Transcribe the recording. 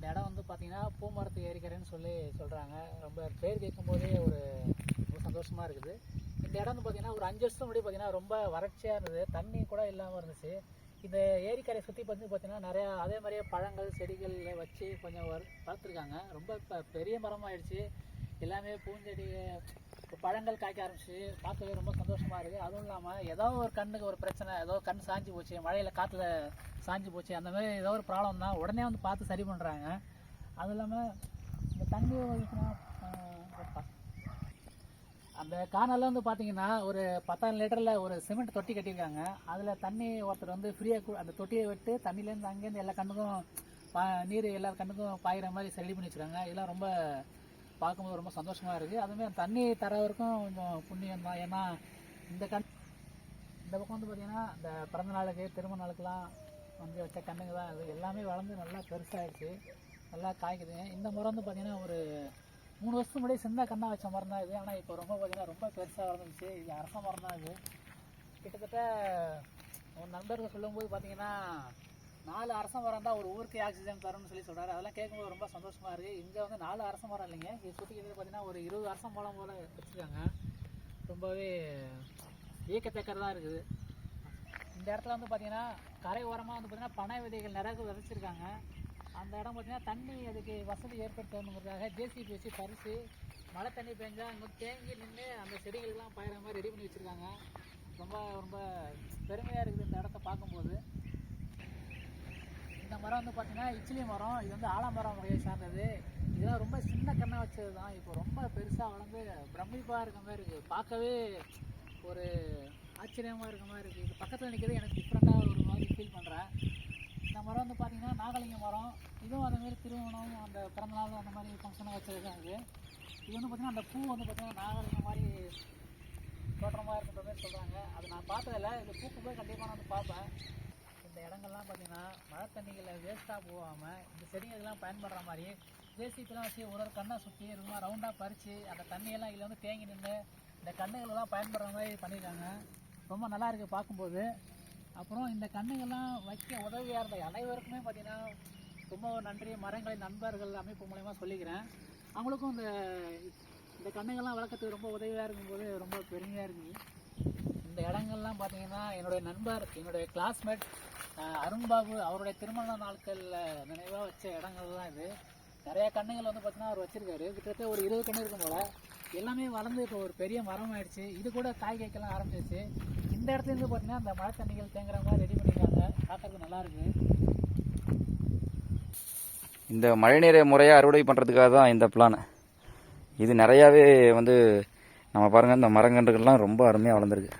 இந்த இடம் வந்து பார்த்தீங்கன்னா பூமரத்து ஏரிக்கரைன்னு சொல்லி சொல்கிறாங்க ரொம்ப பேர் கேட்கும்போதே ஒரு ரொம்ப சந்தோஷமாக இருக்குது. இந்த இடம் வந்து பார்த்தீங்கன்னா ஒரு அஞ்சு வருஷம் முன்னாடி பார்த்தீங்கன்னா ரொம்ப வறட்சியாக இருந்தது. தண்ணி கூட இல்லாமல் இருந்துச்சு. இந்த ஏரிக்கரை சுற்றி பார்த்து பார்த்தீங்கன்னா நிறையா அதே மாதிரியே பழங்கள் செடிகளில் வச்சு கொஞ்சம் வளர்த்துருக்காங்க. ரொம்ப இப்போ பெரிய மரமாயிடுச்சு. எல்லாமே பூஞ்செடி இப்போ பழங்கள் காய்க்க ஆரம்பிச்சு பார்க்கவே ரொம்ப சந்தோஷமா இருக்குது அதுவும் இல்லாமல் ஏதோ ஒரு கண்ணுக்கு ஒரு பிரச்சனை ஏதோ கண் சாஞ்சி போச்சு மழையில் காற்றுல சாஞ்சு போச்சு அந்த மாதிரி ஏதோ ஒரு ப்ராப்ளம் தான். உடனே வந்து பார்த்து சரி பண்ணுறாங்க அதுவும் இல்லாமல் இந்த தண்ணி அந்த கானல்ல வந்து பார்த்தீங்கன்னா ஒரு பத்தாயிரம் லிட்டரில் ஒரு சிமெண்ட் தொட்டி கட்டியிருக்காங்க. அதில் தண்ணி ஒருத்தர் வந்து ஃப்ரீயாக அந்த தொட்டியை விட்டு தண்ணியிலேருந்து அங்கேருந்து எல்லா கண்ணுக்கும் பா நீர் எல்லா கண்ணுக்கும் பாயிற மாதிரி ரெடி பண்ணி வச்சுருக்காங்க. இதெல்லாம் ரொம்ப பார்க்கும்போது ரொம்ப சந்தோஷமாக இருக்குது அதுமாரி தண்ணி தர வரைக்கும் கொஞ்சம் புண்ணியம் தான். ஏன்னா இந்த கண் இந்த பக்கம் வந்து பார்த்தீங்கன்னா இந்த பிறந்த நாளுக்கு திருமண நாளுக்கெல்லாம் வந்து வச்ச கண்ணுங்க தான். அது எல்லாமே வளர்ந்து நல்லா பெருசாகிடுச்சு நல்லா காய்க்குதுங்க இந்த மரம் வந்து பார்த்தீங்கன்னா ஒரு மூணு வருஷத்துக்கு முன்னாடி சின்ன கண்ணா வச்ச மரம் தான் இது. ஆனால் இப்போ ரொம்ப பார்த்தீங்கன்னா ரொம்ப பெருசாக வளர்ந்துச்சு இது அரச மரம் தான் இது. கிட்டத்தட்ட ஒரு நண்பர்கள் சொல்லும்போது பார்த்தீங்கன்னா நாலு அரச மரம் தான் ஒரு ஊருக்கு ஆக்சிஜன் தரும்னு சொல்லி சொல்கிறாரு அதெல்லாம் கேட்கும்போது ரொம்ப சந்தோஷமாக இருக்குது இங்கே வந்து நாலு அரச மரம் இல்லைங்க. இது சுற்றி பார்த்தீங்கன்னா ஒரு இருபது அரச மரம் போல் வச்சுருக்காங்க. ரொம்பவே இயக்கத்தக்கறதாக இருக்குது. இந்த இடத்துல வந்து பார்த்தீங்கன்னா கரை ஓரமாக வந்து பார்த்தீங்கன்னா பனை விதைகள் நிறைய விதைச்சிருக்காங்க. அந்த இடம் பார்த்தீங்கன்னா தண்ணி அதுக்கு வசதி ஏற்படுத்தணுங்கிறதுக்காக ஜேசிபி வச்சு பறித்து மழை தண்ணி பெஞ்சா அங்கே தேங்கி நின்று அந்த செடிகளுக்கெல்லாம் பயிர மாதிரி ரெடி பண்ணி வச்சுருக்காங்க. ரொம்ப ரொம்ப பெருமையாக இருக்குது இந்த இடத்த பார்க்கும்போது. இந்த மரம் வந்து பார்த்தீங்கன்னா இச்சிலி மரம் இது வந்து ஆலமரம் வகையை சார்ந்தது. இதெல்லாம் ரொம்ப சின்ன கண்ணா வச்சது தான் இப்போ ரொம்ப பெருசாக வளர்ந்து பிரமிப்பாக இருக்க மாதிரி இருக்குது பார்க்கவே ஒரு ஆச்சரியமாக இருக்க மாதிரி இருக்குது இது பக்கத்தில் நிற்கிறது எனக்கு டிஃப்ரெண்ட்டாக ஒரு மாதிரி ஃபீல் பண்ணுறேன் இந்த மரம் வந்து பார்த்தீங்கன்னா நாகலிங்க மரம். இதுவும் அந்த திருமணம் அந்த பிறந்தநாள் அந்த மாதிரி ஃபங்க்ஷனாக வச்சுருக்காங்க இது இது வந்து பார்த்திங்கன்னா அந்த பூ வந்து பார்த்திங்கன்னா நாகலிங்க மாதிரி தோற்றமாக இருக்கிற மாதிரி சொல்கிறாங்க அது நான் பார்த்ததில்ல இந்த பூக்கு போய் கண்டிப்பாக நான் வந்து பார்ப்பேன். இந்த இடங்கள்லாம் பார்த்தீங்கன்னா மழை தண்ணிகளை வேஸ்ட்டாக போகாமல் இந்த செடிகளுக்கெல்லாம் பயன்படுற மாதிரி ஜேசிபிலாம் வச்சு ஒரு ஒரு கண்ணை சுற்றி ரொம்ப ரவுண்டாக பறித்து அந்த தண்ணியெல்லாம் இதில் வந்து தேங்கி நின்று இந்த கண்ணுகளெல்லாம் பயன்படுற மாதிரி பண்ணியிருக்காங்க. ரொம்ப நல்லா இருக்குது பார்க்கும்போது. அப்புறம் இந்த கண்ணுகள்லாம் வைக்க உதவியாக இருந்த அனைவருக்குமே பார்த்தீங்கன்னா ரொம்ப நன்றி. மரங்களை நண்பர்கள் அமைப்பு மூலயமா சொல்லிக்கிறேன். அவங்களுக்கும் இந்த இந்த கண்ணுகள்லாம் வளர்க்கறதுக்கு ரொம்ப உதவியாக இருக்கும்போது ரொம்ப பெருமையாக இருக்குது இந்த இடங்கள்லாம் பார்த்தீங்கன்னா என்னுடைய நண்பர் என்னுடைய கிளாஸ்மேட் அருண்பாபு அவருடைய திருமண நாட்களில் நினைவாக வச்ச இடங்கள்லாம் இது. நிறைய கண்ணுகள் வந்து பார்த்தீங்கன்னா அவர் வச்சிருக்காரு. கிட்டத்தட்ட ஒரு இருபது கண்ணு இருக்கும் போல. எல்லாமே வளர்ந்து இப்போ ஒரு பெரிய மரம் ஆயிடுச்சு. இது கூட காய் காய்க்கலாம் ஆரம்பிச்சிருச்சு. இந்த இடத்துல இருந்து பார்த்தீங்கன்னா அந்த மழை தண்ணிகள் தேங்குற மாதிரி ரெடி பண்ணியிருக்காங்க பார்க்கறதுக்கு நல்லா இருக்கு. இந்த மழைநீரை முறையாக அறுவடை பண்ணுறதுக்காக தான் இந்த பிளான் இது நிறையாவே வந்து நம்ம பாருங்கள் இந்த மரங்கன்றுகள்லாம் ரொம்ப அருமையாக வளர்ந்துருக்கு.